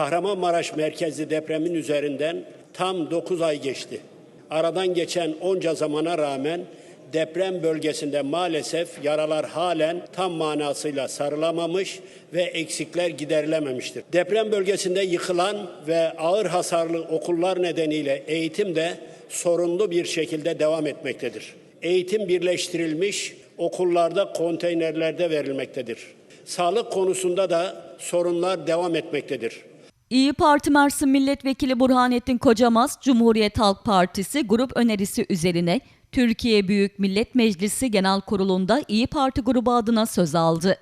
Kahramanmaraş merkezli depremin üzerinden tam 9 ay geçti. Aradan geçen onca zamana rağmen deprem bölgesinde maalesef yaralar halen tam manasıyla sarılamamış ve eksikler giderilememiştir. Deprem bölgesinde yıkılan ve ağır hasarlı okullar nedeniyle eğitim de sorunlu bir şekilde devam etmektedir. Eğitim birleştirilmiş, okullarda konteynerlerde verilmektedir. Sağlık konusunda da sorunlar devam etmektedir. İyi Parti Mersin Milletvekili Burhanettin Kocamaz, Cumhuriyet Halk Partisi grup önerisi üzerine Türkiye Büyük Millet Meclisi Genel Kurulu'nda İyi Parti grubu adına söz aldı.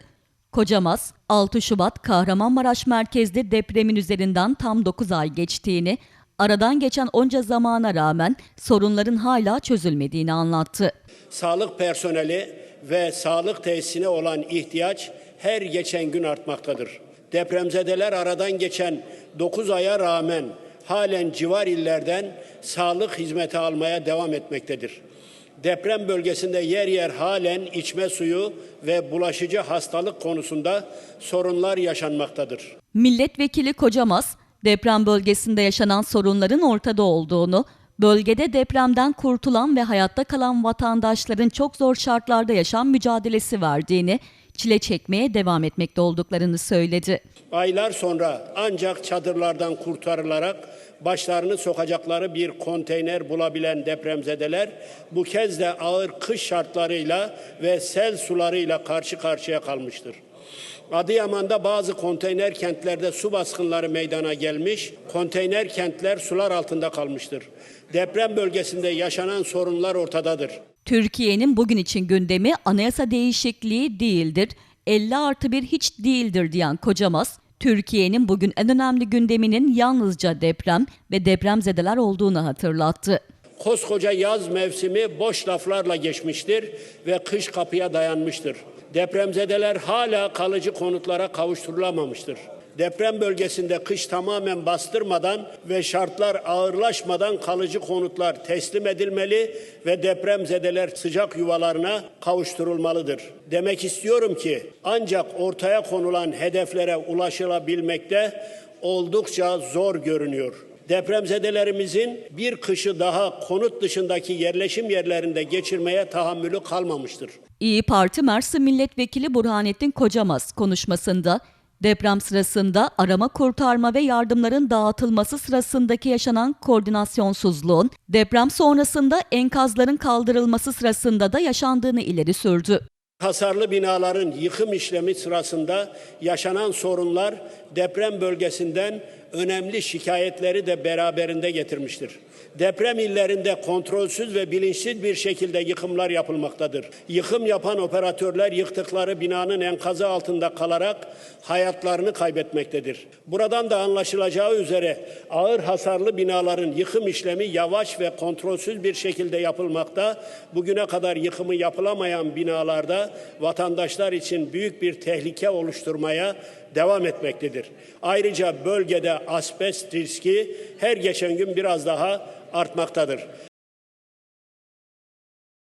Kocamaz, 6 Şubat Kahramanmaraş merkezli depremin üzerinden tam 9 ay geçtiğini, aradan geçen onca zamana rağmen sorunların hala çözülmediğini anlattı. Sağlık personeli ve sağlık tesisine olan ihtiyaç her geçen gün artmaktadır. Depremzedeler aradan geçen 9 aya rağmen halen civar illerden sağlık hizmeti almaya devam etmektedir. Deprem bölgesinde yer yer halen içme suyu ve bulaşıcı hastalık konusunda sorunlar yaşanmaktadır. Milletvekili Kocamaz, deprem bölgesinde yaşanan sorunların ortada olduğunu, bölgede depremden kurtulan ve hayatta kalan vatandaşların çok zor şartlarda yaşam mücadelesi verdiğini, çile çekmeye devam etmekte olduklarını söyledi. Aylar sonra ancak çadırlardan kurtarılarak başlarını sokacakları bir konteyner bulabilen depremzedeler bu kez de ağır kış şartlarıyla ve sel sularıyla karşı karşıya kalmıştır. Adıyaman'da bazı konteyner kentlerde su baskınları meydana gelmiş, konteyner kentler sular altında kalmıştır. Deprem bölgesinde yaşanan sorunlar ortadadır. Türkiye'nin bugün için gündemi anayasa değişikliği değildir, 50 artı 1 hiç değildir diyen Kocamaz, Türkiye'nin bugün en önemli gündeminin yalnızca deprem ve depremzedeler olduğunu hatırlattı. Koskoca yaz mevsimi boş laflarla geçmiştir ve kış kapıya dayanmıştır. Depremzedeler hala kalıcı konutlara kavuşturulamamıştır. Deprem bölgesinde kış tamamen bastırmadan ve şartlar ağırlaşmadan kalıcı konutlar teslim edilmeli ve depremzedeler sıcak yuvalarına kavuşturulmalıdır. Demek istiyorum ki ancak ortaya konulan hedeflere ulaşılabilmekte oldukça zor görünüyor. Depremzedelerimizin bir kışı daha konut dışındaki yerleşim yerlerinde geçirmeye tahammülü kalmamıştır. İyi Parti Mersin Milletvekili Burhanettin Kocamaz konuşmasında deprem sırasında arama kurtarma ve yardımların dağıtılması sırasındaki yaşanan koordinasyonsuzluğun deprem sonrasında enkazların kaldırılması sırasında da yaşandığını ileri sürdü. Hasarlı binaların yıkım işlemi sırasında yaşanan sorunlar deprem bölgesinden önemli şikayetleri de beraberinde getirmiştir. Deprem illerinde kontrolsüz ve bilinçsiz bir şekilde yıkımlar yapılmaktadır. Yıkım yapan operatörler yıktıkları binanın enkazı altında kalarak hayatlarını kaybetmektedir. Buradan da anlaşılacağı üzere ağır hasarlı binaların yıkım işlemi yavaş ve kontrolsüz bir şekilde yapılmakta. Bugüne kadar yıkımı yapılamayan binalarda vatandaşlar için büyük bir tehlike oluşturmaya devam etmektedir. Ayrıca bölgede asbest riski her geçen gün biraz daha artmaktadır.